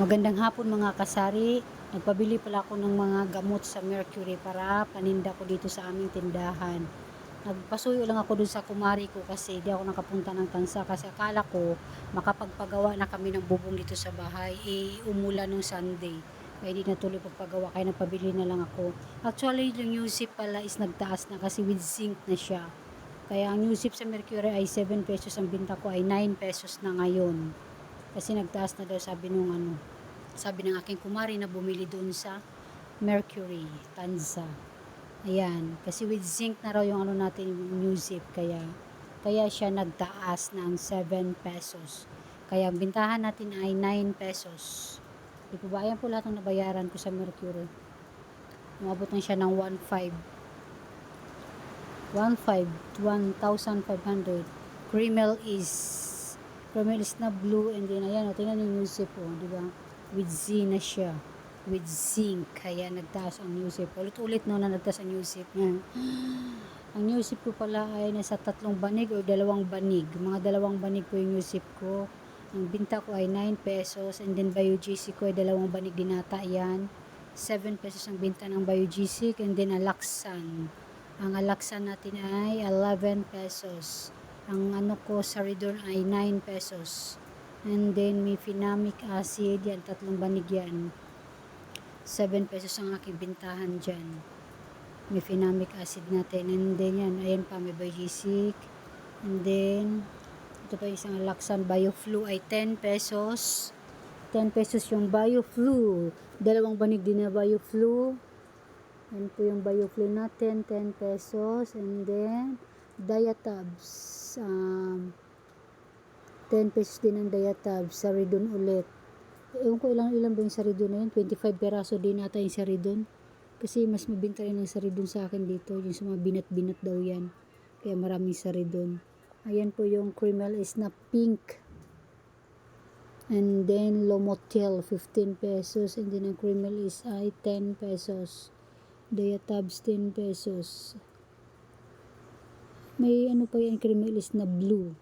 Magandang hapon mga kasari. Nagpabili pala ako ng mga gamot sa Mercury para paninda ko dito sa aming tindahan. Nagpasuyo lang ako dun sa kumari ko kasi di ako nakapunta ng tansa kasi akala ko makapagpagawa na kami ng bubong dito sa bahay. Eh, umulan nung Sunday. Kaya di natuloy pagpagawa kaya nagpabili na lang ako. Actually, yung USIP pala is nagtaas na kasi with zinc na siya. Kaya ang USIP sa Mercury ay 7 pesos, ang binta ko ay 9 pesos na ngayon. Kasi nagtaas na daw sabi nung ano, sabi ng aking kumari na bumili doon sa Mercury, Tanza. Ayan, kasi with zinc na raw yung ano natin, yung USIP, kaya, kaya siya nagtaas ng 7 pesos. Kaya ang bintahan natin ay 9 pesos. Di po ba? Ayan po lahat ng nabayaran ko sa Mercury. Umabot na siya ng 1.5. 1.5, 1,500. Kremel is Is na blue and then ayan o, tingnan yung Yusip o, di ba? With Z na siya. With zinc. Kaya nagtaas ang Yusip. Ulit-ulit no na nagtaas ang Yusip. Yan. Ang Yusip ko pala ay nasa tatlong banig o dalawang banig. Mga dalawang banig po yung Yusip ko. Ang binta ko ay 9 pesos and then BioGC ko ay dalawang banig dinata yan. 7 pesos ang binta ng BioGC and then Alaxan. Ang Alaxan natin ay 11 pesos. Ang ano ko sa Ridon ay 9 pesos. And then may phenamic acid yan, tatlong banig yan. 7 pesos ang aking bintahan dyan. May phenamic acid natin. And then yan, ayan pa, may Bajisic. And then, ito pa isang Alaxan Bioflu ay 10 pesos. 10 pesos yung Bioflu. Dalawang banig din na Bioflu. Yan po yung Bioflu natin, 10 pesos. And then, Diatabs. Um, 10 pesos din ang Diatabs. Saridon ulit. Ewan ko ilang ilang ba yung Saridon na yun. 25 peraso din ata yung Saridon. Kasi mas mabinta rin ang Saridon sa akin dito. Yung sa mga binat-binat daw yan. Kaya maraming Saridon. Ayan po yung Kremel is na pink. And then Lomotil 15 pesos. And then ang Kremel is ay 10 pesos. Diatabs 10 pesos. May ano pa yan Kremel is na blue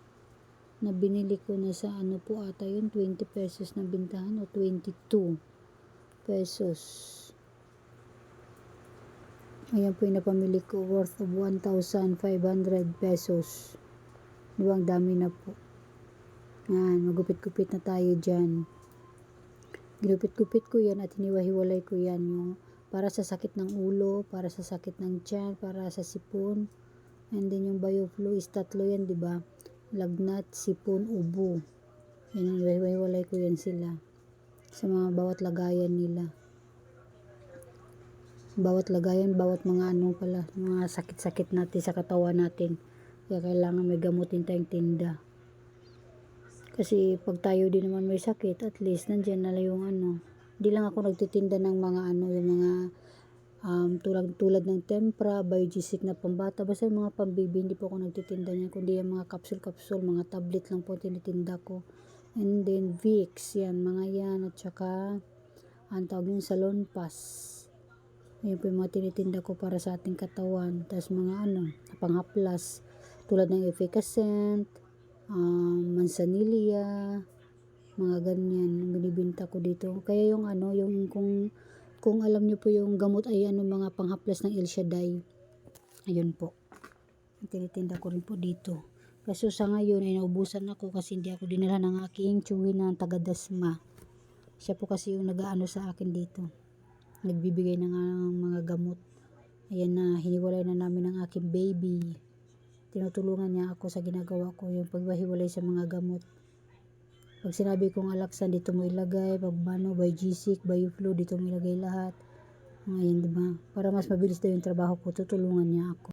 na binili ko na sa ano po ata yun 20 pesos na bintahan o 22 pesos. Ayan po yung napamili ko worth of 1,500 pesos. Diba ang dami na po. Yan magupit-gupit na tayo dyan. Ginupit-gupit ko yan at hiniwa-hiwalay ko yan yung para sa sakit ng ulo para sa sakit ng tiyan para sa sipon and then yung bioflu is tatlo yan diba lagnat, sipon, ubo. Yan, hiwa-hiwalay ko yan sila. Sa mga bawat lagayan nila. Bawat lagayan, bawat mga ano pala, mga sakit-sakit natin sa katawan natin. Kaya kailangan may gamutin tayong tinda. Kasi pag tayo din naman may sakit, at least nandyan na yung ano. Hindi lang ako nagtitinda ng mga ano, yung mga um, tulad, tulad ng tempra, biogesic na pambata, basta yung mga pambibi, hindi po ako nagtitinda niyan, kundi yung mga capsule-capsule, mga tablet lang po tinitinda ko. And then Vicks, yan, mga yan, at saka, ang tawag yung salon pass. Yan po yung mga tinitinda ko para sa ating katawan. Tapos mga ano, panghaplas, tulad ng efficacent, um, manzanilla, mga ganyan, binibinta ko dito. Kaya yung ano, yung kung kung alam niyo po yung gamot ay ano mga panghaplas ng El Shaddai. Ayun po. Tinitinda ko rin po dito. Kaso sa ngayon ay naubusan ako kasi hindi ako dinala ng aking chewy na taga-dasma. Siya po kasi yung nag-aano sa akin dito. Nagbibigay na nga ng mga gamot. Ayan na, hiniwalay na namin ng aking baby. Tinutulungan niya ako sa ginagawa ko, yung pagbahiwalay sa mga gamot. Pag sinabi kong alaksan, dito mo ilagay. Pag bano, by G-Sick, by Flu, dito mo ilagay lahat. Ngayon, di ba? Para mas mabilis daw yung trabaho ko, tutulungan niya ako.